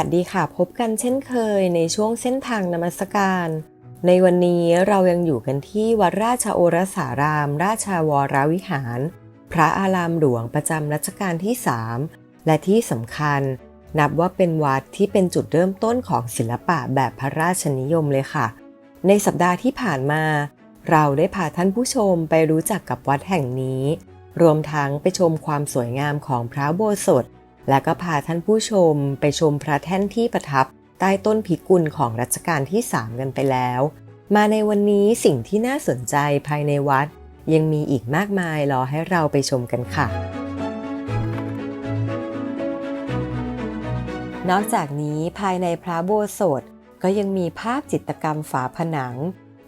สวัสดีค่ะ พบกันเช่นเคยในช่วงเส้นทางนมัสการ ในวันนี้เรายังอยู่กันที่วัดราชโอรสาราม ราชาวรวิหาร พระอารามหลวงประจำรัชกาลที่ 3 และที่สำคัญ นับว่าเป็นวัดที่เป็นจุดเริ่มต้นของศิลปะแบบพระราชนิยมเลยค่ะ ในสัปดาห์ที่ผ่านมา เราได้พาท่านผู้ชมไปรู้จักกับวัดแห่งนี้ รวมทั้งไปชมความสวยงามของพระโบสถ และก็พาท่านผู้ชมไปชมพระแท่นที่ประทับใต้ต้นพิกุลของรัชกาลที่ 3 กันไปแล้ว มาในวันนี้สิ่งที่น่าสนใจภายในวัด ยังมีอีกมากมายรอให้เราไปชมกันค่ะ นอกจากนี้ภายในพระโบสถก็ยังมีภาพจิตรกรรมฝาผนัง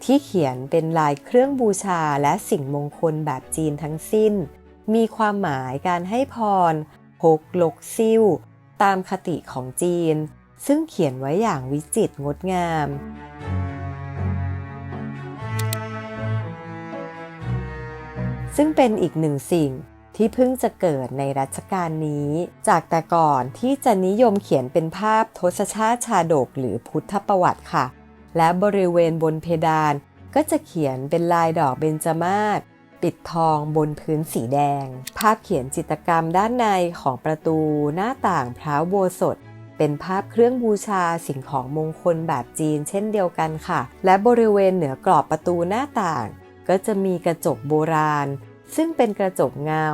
ที่เขียนเป็นลายเครื่องบูชาและสิ่งมงคลแบบจีนทั้งสิ้น มีความหมายการให้พร พกลกซิ่ว ตามคติของจีน ซึ่งเขียนไว้อย่างวิจิตรงดงาม ซึ่งเป็นอีกหนึ่งสิ่งที่เพิ่งจะเกิดในรัชกาลนี้ จากแต่ก่อนที่จะนิยมเขียนเป็นภาพทศชาติชาดกหรือพุทธประวัติค่ะ และบริเวณบนเพดานก็จะเขียนเป็นลายดอกเบญจมาศ ปิดทองบนพื้นสีแดง ภาพเขียนจิตรกรรมด้านในของประตูหน้าต่างพระอุโบสถเป็นภาพเครื่องบูชาสิ่งของมงคลแบบจีนเช่นเดียวกันค่ะ และบริเวณเหนือกรอบประตูหน้าต่าง ก็จะมีกระจกโบราณ ซึ่งเป็นกระจกเงา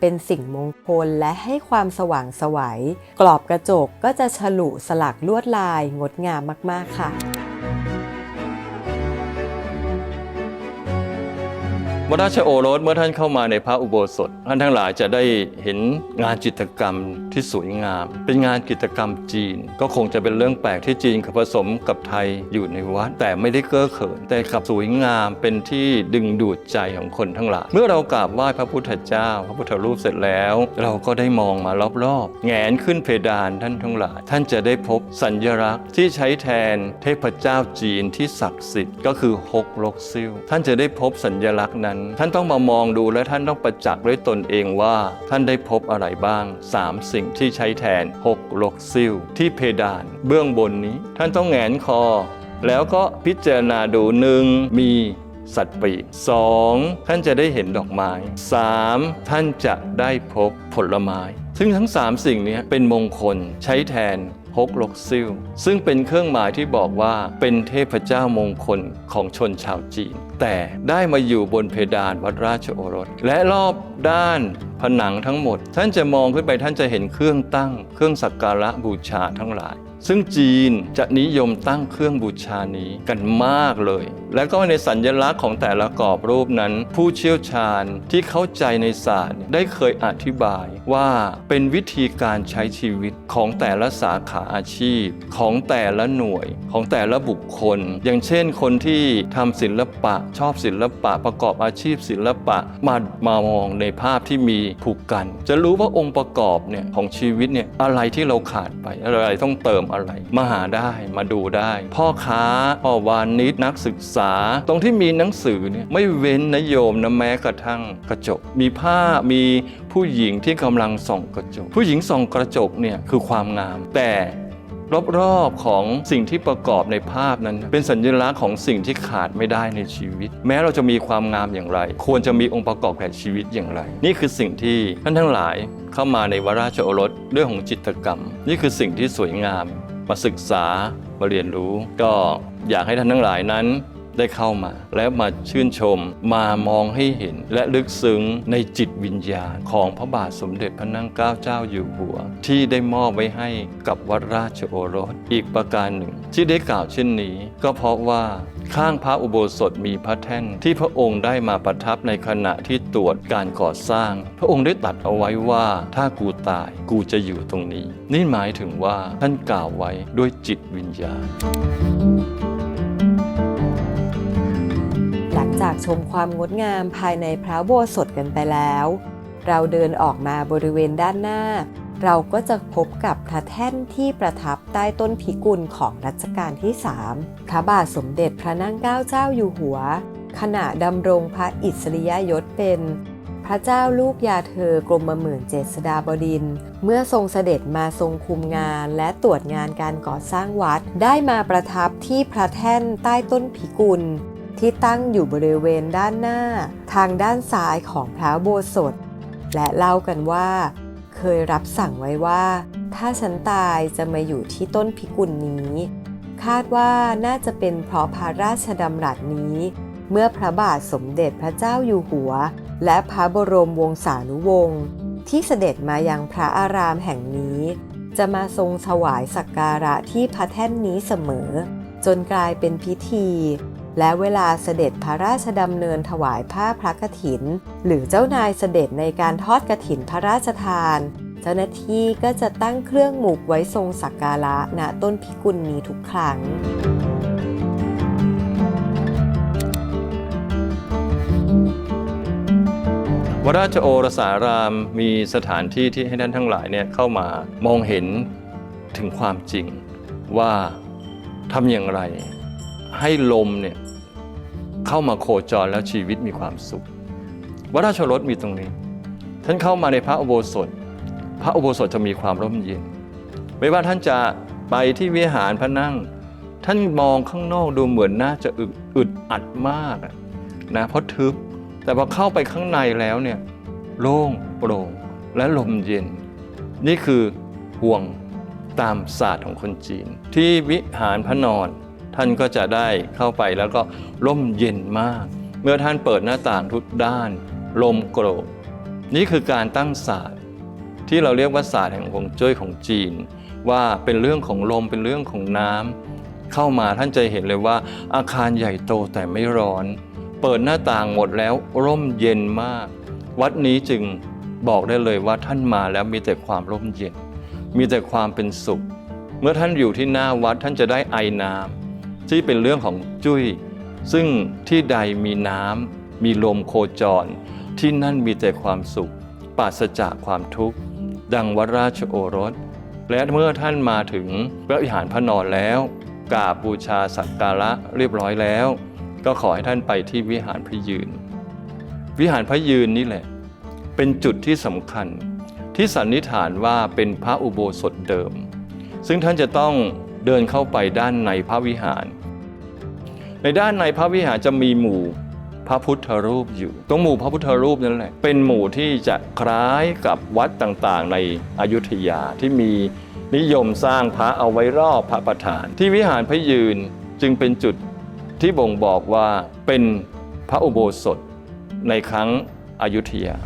เป็นสิ่งมงคลและให้ความสว่างไสวัย กรอบกระจกก็จะฉลุสลักลวดลายงดงามมากๆค่ะ วัดราชโอรสเมื่อท่านเข้ามาในพระอุโบสถ ท่านทั้งหลายจะได้เห็นงานจิตรกรรมที่สวยงาม เป็นงานจิตรกรรมจีน ก็คงจะเป็นเรื่องแปลกที่จีนผสมกับไทยอยู่ในวัด แต่ไม่ได้เก้อเขิน แต่ขับสวยงามเป็นที่ดึงดูดใจของคนทั้งหลาย เมื่อเรากราบไหว้พระพุทธเจ้า พระพุทธรูปเสร็จแล้ว เราก็ได้มองมารอบๆแงนขึ้นเพดานท่านทั้งหลาย ท่านจะได้พบสัญลักษณ์ที่ใช้แทนเทพเจ้าจีนที่ศักดิ์สิทธิ์ก็คือฮกลกซิ่วท่านจะได้พบสัญลักษณ์นั้นท่านต้องมามองดูและท่านต้องประจักษ์ด้วยตนเองว่า ท่านได้พบอะไรบ้าง 3 สิ่งที่ใช้แทนฮกลกซิ่วที่เพดาน เบื้องบนนี้ ท่านต้องแหงนคอ แล้วก็พิจารณาดูหนึ่งมีสัตว์ปีกสองท่านจะได้เห็นดอกไม้สามท่านจะได้พบผลไม้ ซึ่งทั้ง 3 สิ่งนี้เป็นมงคลใช้แทน ฮกลกซิลซึ่งเป็นเครื่องหมายที่บอกว่าเป็นเทพเจ้ามงคลของชนชาวจีน แต่ได้มาอยู่บนเพดานวัดราชโอรส และรอบด้านผนังทั้งหมด ท่านจะมองขึ้นไปท่านจะเห็นเครื่องตั้ง เครื่องสักการะบูชาทั้งหลาย ซึ่งจีนจะนิยมตั้งเครื่องบูชานี้กันมากเลยและก็ในสัญญลักษณ์ของแต่ละกรอบรูปนั้น ผู้เชี่ยวชาญที่เข้าใจในศาสตร์ได้เคยอธิบายว่าเป็นวิธีการใช้ชีวิตของแต่ละสาขาอาชีพ ของแต่ละหน่วยของแต่ละบุคคล อย่างเช่นคนที่ทำศิลปะชอบศิลปะประกอบอาชีพศิลปะมามามองในภาพที่มีผูกกัน จะรู้ว่าองค์ประกอบเนี่ยของชีวิตเนี่ยอะไรที่เราขาดไปอะไรต้องเติมอะไร มาหาได้มาดูได้ พ่อค้าพ่อวานิชนักศึกษาตรงที่มีหนังสือเนี่ยไม่เว้นนโยมนะแม้กระทั่งกระจก มีผ้ามีผู้หญิงที่กำลังส่องกระจก ผู้หญิงส่องกระจกเนี่ยคือความงาม แต่รอบๆของสิ่งที่ประกอบในภาพนั้น เป็นสัญลักษณ์ของสิ่งที่ขาดไม่ได้ในชีวิต แม้เราจะมีความงามอย่างไร ควรจะมีองค์ประกอบแห่งชีวิตอย่างไร นี่คือสิ่งที่ท่านทั้งหลายเข้ามาในวราชโอรสเรื่องของจิตรกรรม นี่คือสิ่งที่สวยงาม มาศึกษามาเรียนรู้ ก็อยากให้ท่านทั้งหลายนั้น ได้เข้ามา และมาชื่นชมมามองให้เห็น และลึกซึ้งในจิตวิญญาณ ของพระบาทสมเด็จพระนั่งเกล้าเจ้าอยู่หัว ที่ได้มอบไว้ให้กับวัดราชโอรสอีกประการหนึ่ง ที่ได้กล่าวเช่นนี้ ก็เพราะว่าข้างพระอุโบสถมีพระแท่นที่พระองค์ได้มาประทับในขณะที่ตรวจการก่อสร้าง พระองค์ได้ตัดเอาไว้ว่าถ้ากูตายกูจะอยู่ตรงนี้ นี่หมายถึงว่าท่านกล่าวไว้ด้วยจิตวิญญาณ จากชมความงดงามภายในพระโบสถกันไปแล้ว เราเดินออกมาบริเวณด้านหน้า เราก็จะพบกับพระแท่นที่ประทับใต้ต้นพิกุลของรัชกาลที่ 3 พระบาทสมเด็จพระนั่งเกล้าเจ้าอยู่หัว ขณะดำรงพระอิสริยยศเป็นพระเจ้าลูกยาเธอกรมหมื่นเจษฎาบดิน เมื่อทรงเสด็จมาทรงคุมงานและตรวจงานการก่อสร้างวัด ได้มาประทับที่พระแท่นใต้ต้นพิกุล ที่ตั้งอยู่บริเวณด้านหน้าทางด้านซ้ายของพระโบสถ และเล่ากันว่า เคยรับสั่งไว้ว่า ถ้าฉันตายจะมาอยู่ที่ต้นพิกุลนี้ คาดว่าน่าจะเป็นเพราะพระราชดำรัสนี้ เมื่อพระบาทสมเด็จพระเจ้าอยู่หัว และพระบรมวงศานุวงศ์ที่เสด็จมายังพระอารามแห่งนี้ จะมาทรงถวายสักการะที่พระแท่นนี้เสมอ จนกลายเป็นพิธี และเวลาเสด็จพระราชดำเนินถวายผ้าพระกฐิน หรือเจ้านายเสด็จในการทอดกฐินพระราชทาน เจ้าหน้าที่ก็จะตั้งเครื่องหมุกไว้ทรงสักการะณต้นพิกุลนี้ทุกครั้งวราชโอรสารามมีสถานที่ที่ให้ท่านทั้งหลายเนี่ยเข้ามามองเห็นถึงความจริงว่าทำอย่างไรให้ลมเนี่ย เข้ามาโคจรแล้วชีวิตมีความสุขวดราชรถมีตรงนี้ ท่านเข้ามาในพระอุโบสถ พระอุโบสถจะมีความร่มเย็น ไม่ว่าท่านจะไปที่วิหารพระนั่ง ท่านมองข้างนอกดูเหมือนน่าจะอึดอึดอัดมากนะเพราะทึบ แต่พอเข้าไปข้างในแล้วเนี่ยโล่งโปร่งและลมเย็น นี่คือห่วงตามศาสตร์ของคนจีน ที่วิหารพระนอน ท่านก็จะได้เข้าไปแล้วก็ร่มเย็นมาก เมื่อท่านเปิดหน้าต่างทุกด้าน ลมโกรกนี่คือการตั้งศาสตร์ ที่เราเรียกว่าศาสตร์แห่งฮวงจุ้ยของจีน ว่าเป็นเรื่องของลมเป็นเรื่องของน้ำเข้ามาท่านจะเห็นเลยว่า อาคารใหญ่โตแต่ไม่ร้อน เปิดหน้าต่างหมดแล้วร่มเย็นมาก วัดนี้จึงบอกได้เลยว่าท่านมาแล้วมีแต่ความร่มเย็น มีแต่ความเป็นสุข เมื่อท่านอยู่ที่หน้าวัดท่านจะได้ไอน้ำ ที่เป็นเรื่องของจุ้ยซึ่งที่ใดมีน้ำมีลมโคจร ที่นั่นมีแต่ความสุขปราศจากความทุกข์ดังวราชโอรส และเมื่อท่านมาถึงพระวิหารพระนอนแล้วกราบบูชาสักการะเรียบร้อยแล้ว ก็ขอให้ท่านไปที่วิหารพระยืน วิหารพระยืนนี่แหละ เป็นจุดที่สำคัญ ที่สันนิษฐานว่าเป็นพระอุโบสถเดิม ซึ่งท่านจะต้องเดินเข้าไปด้านในพระวิหาร ในด้านในพระวิหารจะมีหมู่พระพุทธรูปอยู่ ตรงหมู่พระพุทธรูปนั่นแหละ เป็นหมู่ที่จะคล้ายกับวัดต่างๆ ในอยุธยาที่มีนิยมสร้างพระเอาไว้รอบพระประธาน ที่วิหารพระยืนจึงเป็นจุดที่บ่งบอกว่าเป็นพระอุโบสถในครั้งอยุธยา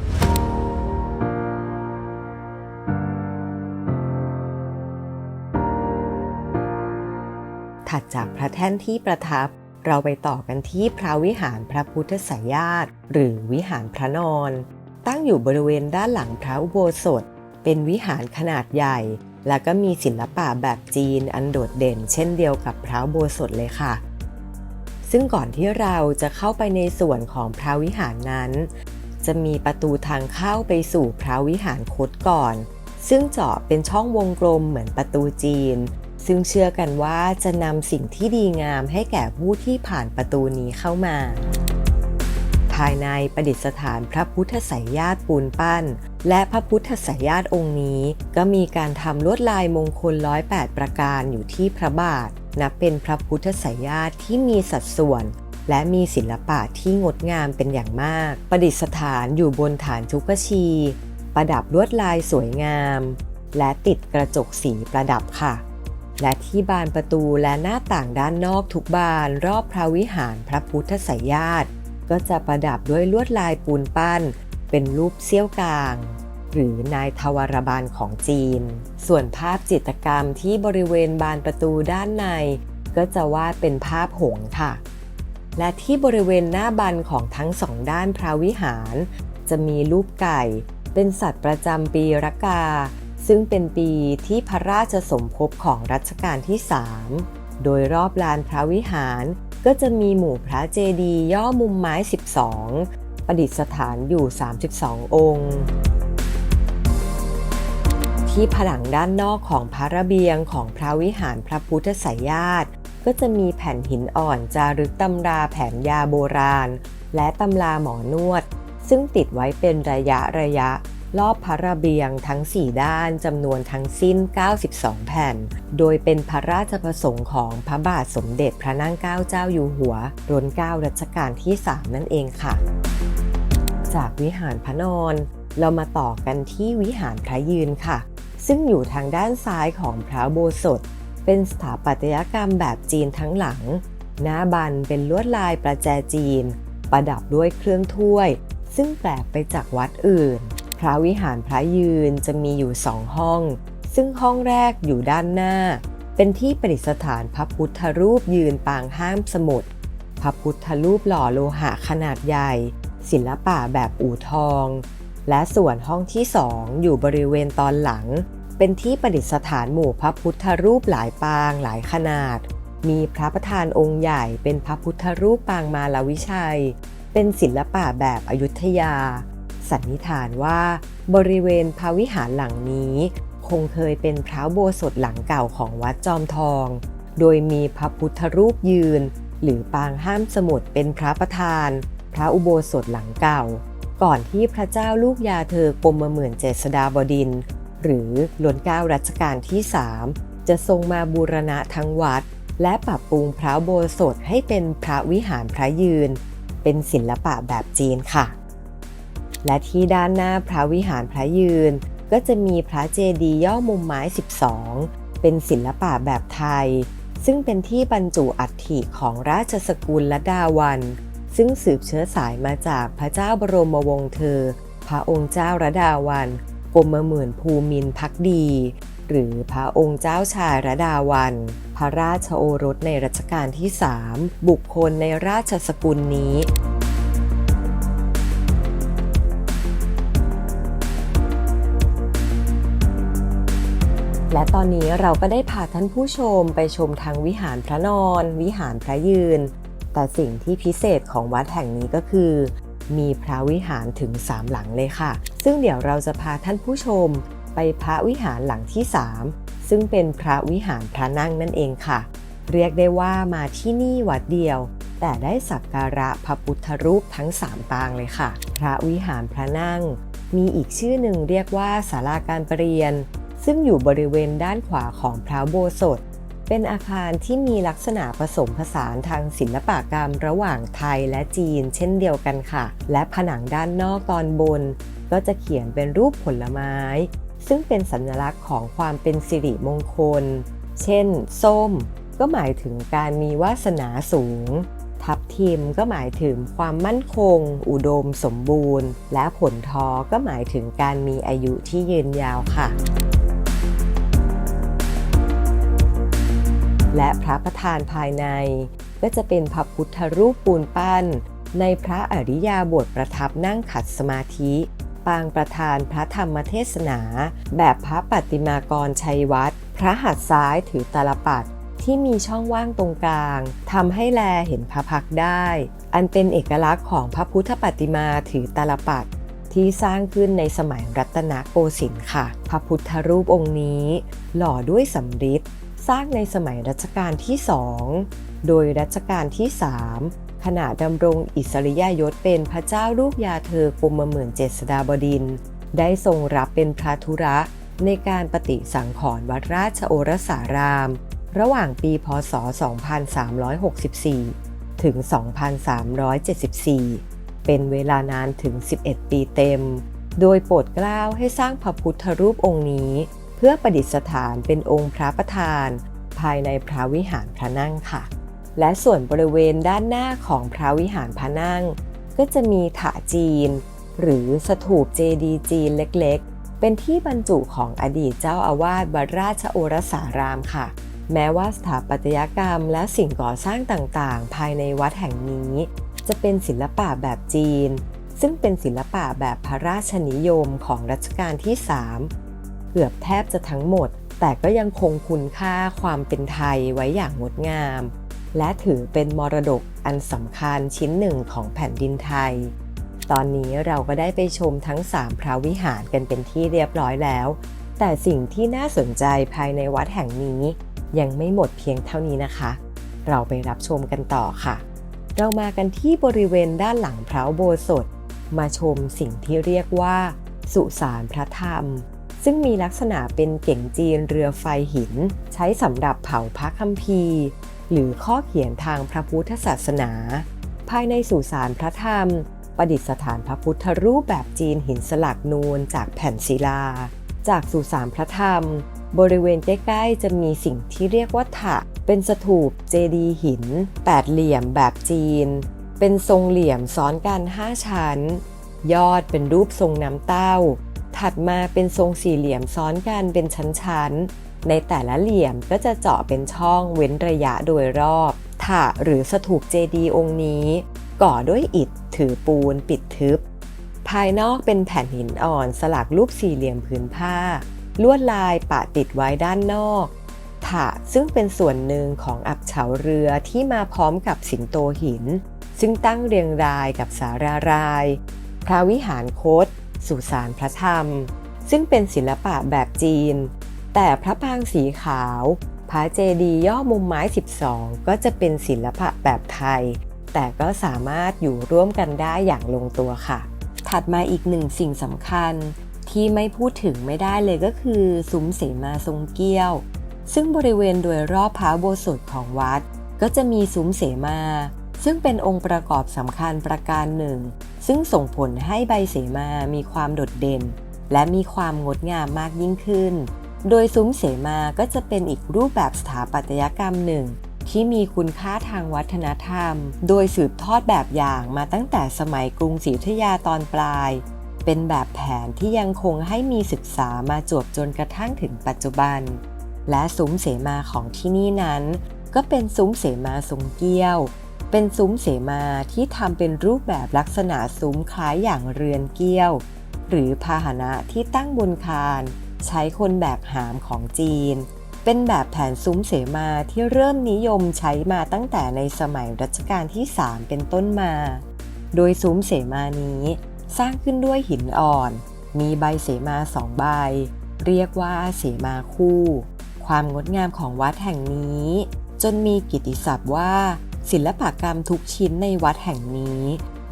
ถัดจากพระแท่นที่ประทับ เราไปต่อกันที่พระวิหารพระพุทธสายาตหรือวิหารพระนอน ตั้งอยู่บริเวณด้านหลังพระอุโบสถ เป็นวิหารขนาดใหญ่ และก็มีศิลปะแบบจีนอันโดดเด่น เช่นเดียวกับพระอุโบสถเลยค่ะ ซึ่งก่อนที่เราจะเข้าไปในส่วนของพระวิหารนั้น จะมีประตูทางเข้าไปสู่พระวิหารคดก่อน ซึ่งเจาะเป็นช่องวงกลมเหมือนประตูจีน ซึ่งเชื่อกันว่าจะนำสิ่งที่ดีงามให้แก่ผู้ที่ผ่านประตูนี้เข้ามา ภายในประดิษฐานพระพุทธไสยญาติปูนปั้น และพระพุทธไสยญาติองค์นี้ ก็มีการทำลวดลายมงคล108ประการอยู่ที่พระบาท นับเป็นพระพุทธไสยญาติที่มีสัดส่วนและมีศิลปะที่งดงามเป็นอย่างมาก ประดิษฐานอยู่บนฐานชุกชี ประดับลวดลายสวยงาม และติดกระจกสีประดับค่ะ และที่บานประตูและหน้าต่างด้านนอกทุกบานรอบพระวิหารพระพุทธไสยญาติ ก็จะประดับด้วยลวดลายปูนปั้น เป็นรูปเสี้ยวกลาง หรือนายทวารบาลของจีน ส่วนภาพจิตรกรรมที่บริเวณบานประตูด้านใน ก็จะวาดเป็นภาพหงค่ะ และที่บริเวณหน้าบันของทั้งสองด้านพระวิหาร จะมีรูปไก่ เป็นสัตว์ประจำปีรากา ซึ่งเป็นปีที่พระราชสมภพของรัชกาลที่3โดยรอบลานพระวิหารก็จะมีหมู่พระเจดีย์ย่อมุมไม้ 12 ประดิษฐานอยู่ 32 องค์ ที่ผนังด้านนอกของพระระเบียงของพระวิหารพระพุทธไสยญาติ ก็จะมีแผ่นหินอ่อนจารึกตำราแผนยาโบราณ และตำราหมอนวด ซึ่งติดไว้เป็นระยะระยะ รอบพระระเบียงทั้ง 4 ด้านจำนวนทั้งสิ้น 92 แผ่น โดยเป็นพระราชประสงค์ของพระบาทสมเด็จพระนั่งเกล้าเจ้าอยู่หัวรัชเก้ารัชกาลที่ 3 นั่นเองค่ะ จากวิหารพระนอน เรามาต่อกันที่วิหารพระยืนค่ะ ซึ่งอยู่ทางด้านซ้ายของพระโบสถเป็นสถาปัตยกรรมแบบจีนทั้งหลัง หน้าบันเป็นลวดลายประแจจีน ประดับด้วยเครื่องถ้วย ซึ่งแปลกไปจากวัดอื่น พระวิหารพระยืนจะมีอยู่สองห้อง ซึ่งห้องแรกอยู่ด้านหน้า เป็นที่ประดิษฐานพระพุทธรูปยืนปางห้ามสมุทรพระพุทธรูปหล่อโลหะขนาดใหญ่ ศิลปะแบบอู่ทอง และส่วนห้องที่สองอยู่บริเวณตอนหลัง เป็นที่ประดิษฐานหมู่พระพุทธรูปหลายปางหลายขนาด มีพระประธานองค์ใหญ่เป็นพระพุทธรูปปางมาลวิชัย เป็นศิลปะแบบอยุธยา สันนิษฐานว่า บริเวณพระวิหารหลังนี้ คงเคยเป็นพระอุโบสถหลังเก่าของวัดจอมทอง โดยมีพระพุทธรูปยืน หรือปางห้ามสมุดเป็นพระประธาน พระอุโบสถหลังเก่า ก่อนที่พระเจ้าลูกยาเธอกรมหมื่นเจษฎาบดิน หรือล้นเกล้ารัชกาลที่3จะทรงมาบูรณะทั้งวัด และปรับปรุงพระอุโบสถให้เป็นพระวิหารพระยืน เป็นศิลปะแบบจีนค่ะ และที่ด้านหน้าพระวิหารพระยืน ก็จะมีพระเจดีย์ย่อมุมไม้ 12 เป็นศิลปะแบบไทย ซึ่งเป็นที่บรรจุอัฐิของราชสกุลละดาวัน ซึ่งสืบเชื้อสายมาจากพระเจ้าบรมวงศ์เธอ พระองค์เจ้าระดาวันกรมหมื่นภูมินพักดี หรือพระองค์เจ้าชายระดาวัน พระราชโอรสในรัชกาลที่ 3 บุคคลในราชสกุลนี้ และตอนนี้เราก็ได้พาท่านผู้ชมไปชมทางวิหารพระนอน วิหารพระยืน แต่สิ่งที่พิเศษของวัดแห่งนี้ก็คือ มีพระวิหารถึง 3 หลังเลยค่ะ ซึ่งเดี๋ยวเราจะพาท่านผู้ชม ไปพระวิหารหลังที่ 3 ซึ่งเป็นพระวิหารพระนั่งนั่นเองค่ะ เรียกได้ว่ามาที่นี่วัดเดียว แต่ได้สักการะพระพุทธรูปทั้ง 3 ปางเลยค่ะ พระวิหารพระนั่ง มีอีกชื่อหนึ่งเรียกว่าศาลาการประเรียน ซึ่งอยู่บริเวณด้านขวาของพระโบสถเป็นอาคารที่มีลักษณะผสมผสานทางศิลปกรรมระหว่างไทยและจีน เช่นเดียวกันค่ะ และผนังด้านนอกตอนบน ก็จะเขียนเป็นรูปผลไม้ ซึ่งเป็นสัญลักษณ์ของความเป็นสิริมงคล เช่น ส้ม ก็หมายถึงการมีวาสนาสูง ทับทิมก็หมายถึงความมั่นคง อุดมสมบูรณ์ และผลทอก็หมายถึงการมีอายุที่ยืนยาวค่ะ และพระประธานภายใน ก็จะเป็นพระพุทธรูปปูนปั้น ในพระอริยาบทประทับนั่งขัดสมาธิ ปางประธานพระธรรมเทศนา แบบพระปฏิมากรชัยวัดพระหัตถ์ซ้ายถือตาลปัด ที่มีช่องว่างตรงกลางทำให้แลเห็นพระพักได้ อันเป็นเอกลักษณ์ของพระพุทธปฏิมาถือตาลปัดที่สร้างขึ้นในสมัยรัตนโกสินทร์ค่ะ พระพุทธรูปองค์นี้ หล่อด้วยสำริดสร้างในสมัยรัชกาลที่สองโดยรัชกาลที่3ขณะดำรงอิสริยยศเป็นพระเจ้าลูกยาเธอกรมหมื่นเจษฎาบดิน ได้ทรงรับเป็นพระธุระในการปฏิสังขรณ์วัดราชโอรสาราม ระหว่างปีพศ 2364 ถึง 2374 เป็นเวลานานถึง 11 ปีเต็ม โดยโปรดเกล้าให้สร้างพระพุทธรูปองค์นี้ เพื่อประดิษฐานเป็นองค์พระประธาน ภายในพระวิหารพระนั่งค่ะ และส่วนบริเวณด้านหน้าของพระวิหารพระนั่ง ก็จะมีถาจีน หรือสถูปเจดีจีนเล็กๆ เป็นที่บรรจุของอดีตเจ้าอาวาสวัดราชโอรสารามค่ะ แม้ว่าสถาปัตยกรรมและสิ่งก่อสร้างต่างๆ ภายในวัดแห่งนี้ จะเป็นศิลปะแบบจีน ซึ่งเป็นศิลปะแบบพระราชนิยมของรัชกาลที่ 3 เกือบแทบจะทั้งหมด แต่ก็ยังคงคุณค่าความเป็นไทยไว้อย่างงดงาม และถือเป็นมรดกอันสำคัญชิ้นหนึ่งของแผ่นดินไทย ตอนนี้เราก็ได้ไปชมทั้ง 3 พระวิหารกันเป็นที่เรียบร้อยแล้ว แต่สิ่งที่น่าสนใจภายในวัดแห่งนี้ ยังไม่หมดเพียงเท่านี้นะคะ เราไปรับชมกันต่อค่ะ เรามากันที่บริเวณด้านหลังพระโบสถมาชมสิ่งที่เรียกว่า สุสานพระธรรม ซึ่งมีลักษณะเป็นเก่งจีนเรือไฟหิน ใช้สำหรับเผาพระคัมภีร์ หรือข้อเขียนทางพระพุทธศาสนา ภายในสุสานพระธรรม ประดิษฐานพระพุทธรูปแบบจีนหินสลักนูนจากแผ่นศิลา จากสุสานพระธรรม บริเวณใกล้ๆจะมีสิ่งที่เรียกว่าถะ เป็นสถูปเจดีย์หิน แปดเหลี่ยมแบบจีน เป็นทรงเหลี่ยมซ้อนกัน5ชั้น ยอดเป็นรูปทรงน้ำเต้า ถัดมาเป็นทรงสี่เหลี่ยมซ้อนกันเป็นชั้นๆ ในแต่ละเหลี่ยมก็จะเจาะเป็นช่องเว้นระยะโดยรอบถะหรือสถูปเจดีย์องค์นี้ ก่อด้วยอิฐถือปูนปิดทึบ ภายนอกเป็นแผ่นหินอ่อนสลักรูปสี่เหลี่ยมผืนผ้า ลวดลายปะติดไว้ด้านนอกถะซึ่งเป็นส่วนหนึ่งของอับเฉาเรือที่มาพร้อมกับสิงโตหิน ซึ่งตั้งเรียงรายกับสาราราย พระวิหารโคตสุสานพระธรรม ซึ่งเป็นศิลปะแบบจีน แต่พระปางสีขาว พระเจดีย์ย่อมุมไม้ 12 ก็จะเป็นศิลปะแบบไทย แต่ก็สามารถอยู่ร่วมกันได้อย่างลงตัวค่ะ ถัดมาอีกหนึ่งสิ่งสำคัญ ที่ไม่พูดถึงไม่ได้เลยก็คือซุ้มเสมาทรงเกี้ยว ซึ่งบริเวณโดยรอบพระโบสถของวัด ก็จะมีซุ้มเสมา ซึ่งเป็นองค์ประกอบสำคัญประการหนึ่ง ซึ่งส่งผลให้ใบเสมามีความโดดเด่น และมีความงดงามมากยิ่งขึ้น โดยซุ้มเสมาก็จะเป็นอีกรูปแบบสถาปัตยกรรมหนึ่งที่มีคุณค่าทางวัฒนธรรม โดยสืบทอดแบบอย่างมาตั้งแต่สมัยกรุงศรีอยุธยาตอนปลาย เป็นแบบแผนที่ยังคงให้มีศึกษามาจวบจนกระทั่งถึงปัจจุบัน และซุ้มเสมาของที่นี่นั้น ก็เป็นซุ้มเสมาทรงเกี้ยว เป็นซุ้มเสมาที่ทำเป็นรูปแบบลักษณะซุ้มคล้ายอย่างเรือนเกี้ยว หรือพาหนะที่ตั้งบนคาน ใช้คนแบกหามของจีน เป็นแบบแผนซุ้มเสมาที่เริ่มนิยมใช้มาตั้งแต่ในสมัยรัชกาลที่ 3 เป็นต้นมา โดยซุ้มเสมานี้ สร้างขึ้นด้วยหินอ่อน มีใบเสมาสองใบ เรียกว่าเสมาคู่ ความงดงามของวัดแห่งนี้ จนมีกิติศัพท์ว่า ศิลปกรรมทุกชิ้นในวัดแห่งนี้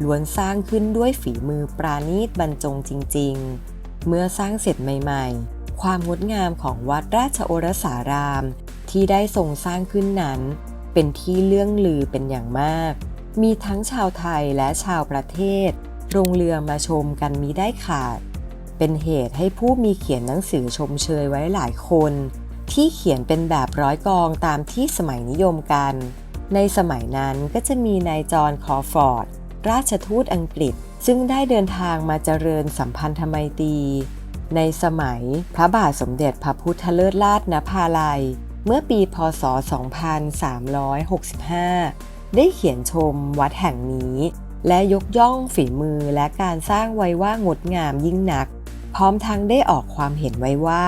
ล้วนสร้างขึ้นด้วยฝีมือปราณีตบรรจงจริง ๆ เมื่อสร้างเสร็จใหม่ ๆ ความงดงามของวัดราชโอรสาราม ที่ได้ทรงสร้างขึ้นนั้น เป็นที่เลื่องลือเป็นอย่างมาก มีทั้งชาวไทยและชาวประเทศ ลงเรือมาชมกันมีได้ขาด เป็นเหตุให้ผู้มีเขียนหนังสือชมเชยไว้หลายคน ที่เขียนเป็นแบบร้อยกองตามที่สมัยนิยมกัน ในสมัยนั้นก็จะมีนายจอห์นคอฟอร์ด ราชทูตอังกฤษ ซึ่งได้เดินทางมาเจริญสัมพันธไมตรีในสมัยพระบาทสมเด็จพระพุทธเลิศราชนภาลัย เมื่อปีพศ 2365 ได้เขียนชมวัดแห่งนี้ และยกย่องฝีมือและการสร้างไว้ว่างดงามยิ่งนัก พร้อมทั้งได้ออกความเห็นไว้ว่า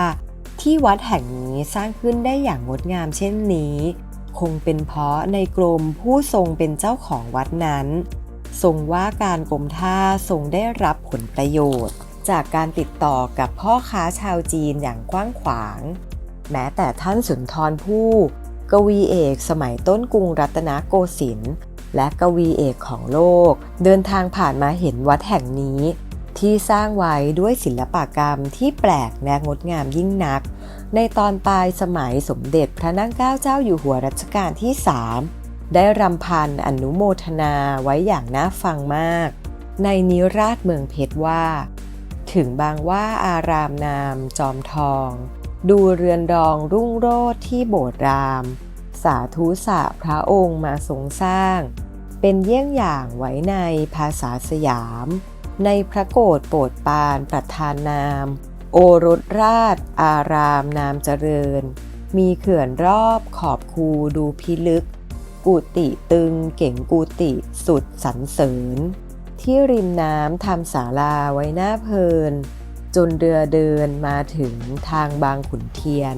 ที่วัดแห่งนี้สร้างขึ้นได้อย่างงดงามเช่นนี้ คงเป็นเพราะในกรมผู้ทรงเป็นเจ้าของวัดนั้น ทรงว่าการกรมท่าทรงได้รับผลประโยชน์ จากการติดต่อกับพ่อค้าชาวจีนอย่างกว้างขวาง แม้แต่ท่านสุนทรภู่กวีเอกสมัยต้นกรุงรัตนโกสินทร์ และกวีเอกของโลก เดินทางผ่านมาเห็นวัดแห่งนี้ ที่สร้างไว้ด้วยศิลปกรรมที่แปลกและงดงามยิ่งนัก ในตอนปลายสมัยสมเด็จพระนั่งเกล้าเจ้าอยู่หัวรัชกาลที่ 3 ได้รำพันอนุโมทนาไว้อย่างน่าฟังมาก ในนิราชเมืองเพชรว่า ถึงบางว่าอารามนามจอมทองดูเรือนรองรุ่งโรจน์ที่โบสถ์ราม สาธุสะพระองค์มาทรงสร้าง เป็นเยี่ยงอย่างไว้ในภาษาสยาม ในพระโกรธโปรดปานประธานนาม โอรสราช อารามนามเจริญ มีเขื่อนรอบขอบคูดูพิลึกกุติตึงเก่งกุติสุดสรรเสริญ ที่ริมน้ำทำศาลาไว้หน้าเพลิน จนเรือเดินมาถึงทางบางขุนเทียน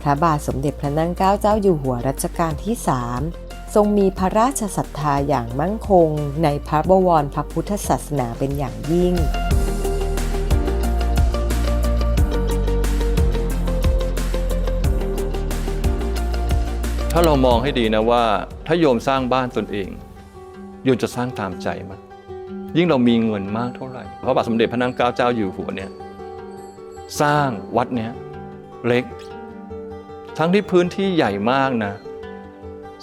พระบาทสมเด็จพระนั่งเกล้าเจ้าอยู่หัวรัชกาลที่3 ทรงมีพระราชศรัทธาอย่างมั่นคง ในพระบวรพระพุทธศาสนาเป็นอย่างยิ่งถ้าเรามองให้ดีนะว่า ถ้าโยมสร้างบ้านตนเอง โยมจะสร้างตามใจมั้ยยิ่งเรามีเงินมากเท่าไหร่พระบาทสมเด็จพระนางเกล้าเจ้าอยู่หัวเนี่ยสร้างวัดเนี้ยเล็ก ทั้งที่พื้นที่ใหญ่มากนะ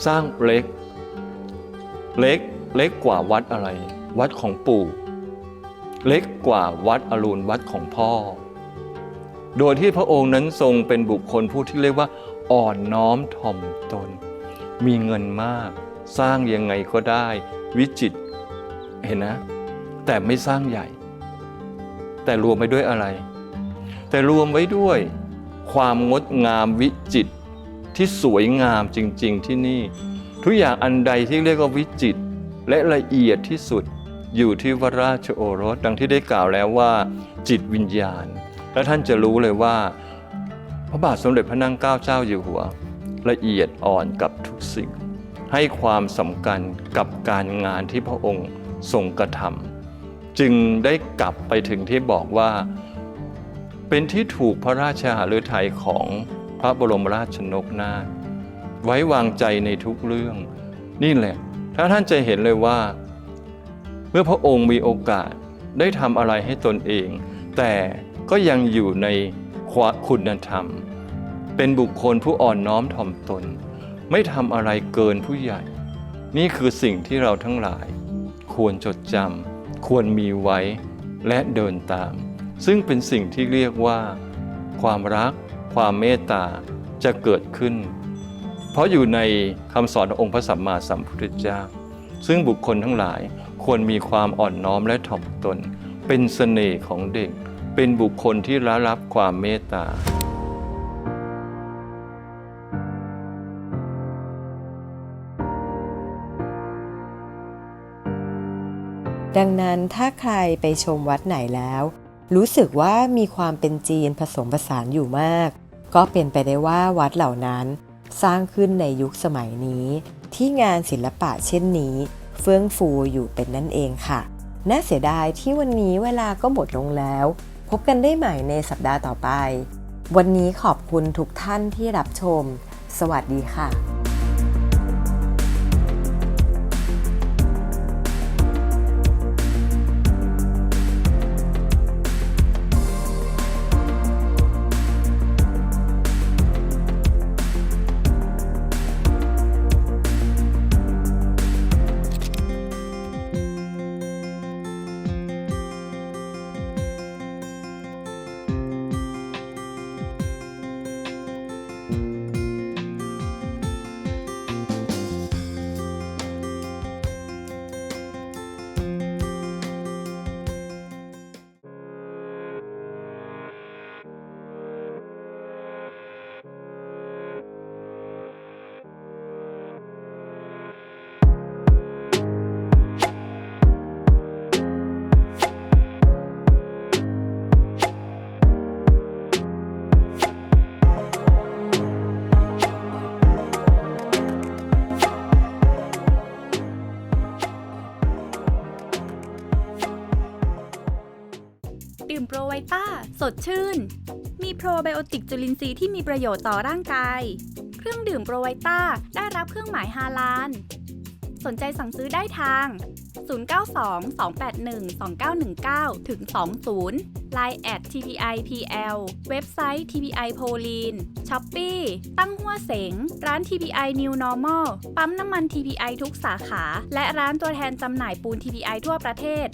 สร้างเล็ก เล็กเล็กกว่าวัดอะไร วัดของปู่ เล็กกว่าวัดอรุณวัดของพ่อ โดยที่พระองค์นั้นทรงเป็นบุคคลผู้ที่เรียกว่า อ่อนน้อมถ่อมตน มีเงินมาก สร้างยังไงก็ได้ วิจิตเห็นนะ แต่ไม่สร้างใหญ่ แต่รวมไปด้วยอะไร แต่รวมไว้ด้วย ความงดงามวิจิตร ที่สวยงามจริง ๆ ที่นี่ ทุกอย่างอันใดที่เรียกว่าวิจิตรและละเอียดที่สุดอยู่ที่วราชโอรสดังที่ได้กล่าวแล้วว่า จิตวิญญาณ และท่านจะรู้เลยว่า พระบาทสมเด็จพระนั่งเกล้าเจ้าอยู่หัว ละเอียดอ่อนกับทุกสิ่ง ให้ความสำคัญกับการงานที่พระองค์ทรงกระทำจึงได้กลับไปถึงที่บอกว่า เป็นที่ถูกพระราชหฤทัยของ ระบรมราชนกนาถไว้วางใจในทุกเรื่อง นี่แหละ ถ้าท่านจะเห็นเลยว่า เมื่อพระองค์มีโอกาสได้ทำอะไรให้ตนเอง แต่ก็ยังอยู่ในคุณธรรม เป็นบุคคลผู้อ่อนน้อมถ่อมตน ไม่ทำอะไรเกินผู้ใหญ่ นี่คือสิ่งที่เราทั้งหลาย ควรจดจำควรมีไว้และเดินตาม ซึ่งเป็นสิ่งที่เรียกว่า ความรัก ความเมตตาจะเกิดขึ้น เพราะอยู่ในคำสอนขององค์พระสัมมาสัมพุทธเจ้า ซึ่งบุคคลทั้งหลายควรมีความอ่อนน้อมและถ่อมตน เป็นเสน่ห์ของเด็ก เป็นบุคคลที่ระรับความเมตตาดังนั้นถ้าใครไปชมวัดไหนแล้ว รู้สึกว่ามีความเป็นจีนผสมผสานอยู่มาก ก็เป็นไปได้ว่าวัดเหล่านั้นสร้างขึ้นในยุคสมัยนี้ ที่งานศิลปะเช่นนี้ เฟื่องฟูอยู่เป็นนั่นเองค่ะ น่าเสียดายที่วันนี้เวลาก็หมดลงแล้ว พบกันได้ใหม่ในสัปดาห์ต่อไป วันนี้ขอบคุณทุกท่านที่รับชม สวัสดีค่ะ โปรไวต้า สดชื่น มีโปรไบโอติกจุลินทรีย์ที่มีประโยชน์ต่อร่างกาย เครื่องดื่มโปรไวต้าได้รับเครื่องหมายฮาลาน สนใจสั่งซื้อได้ทาง 092-281-2919 ถึง 20 Line at tpipl เว็บไซต์ tpi p o l i n Shopee ตั้งหัวเสง ร้าน tpi New Normal ปั๊มน้ำมัน tpi ทุกสาขา และร้านตัวแทนจำหน่ายปูน tpi ทั่วประเทศ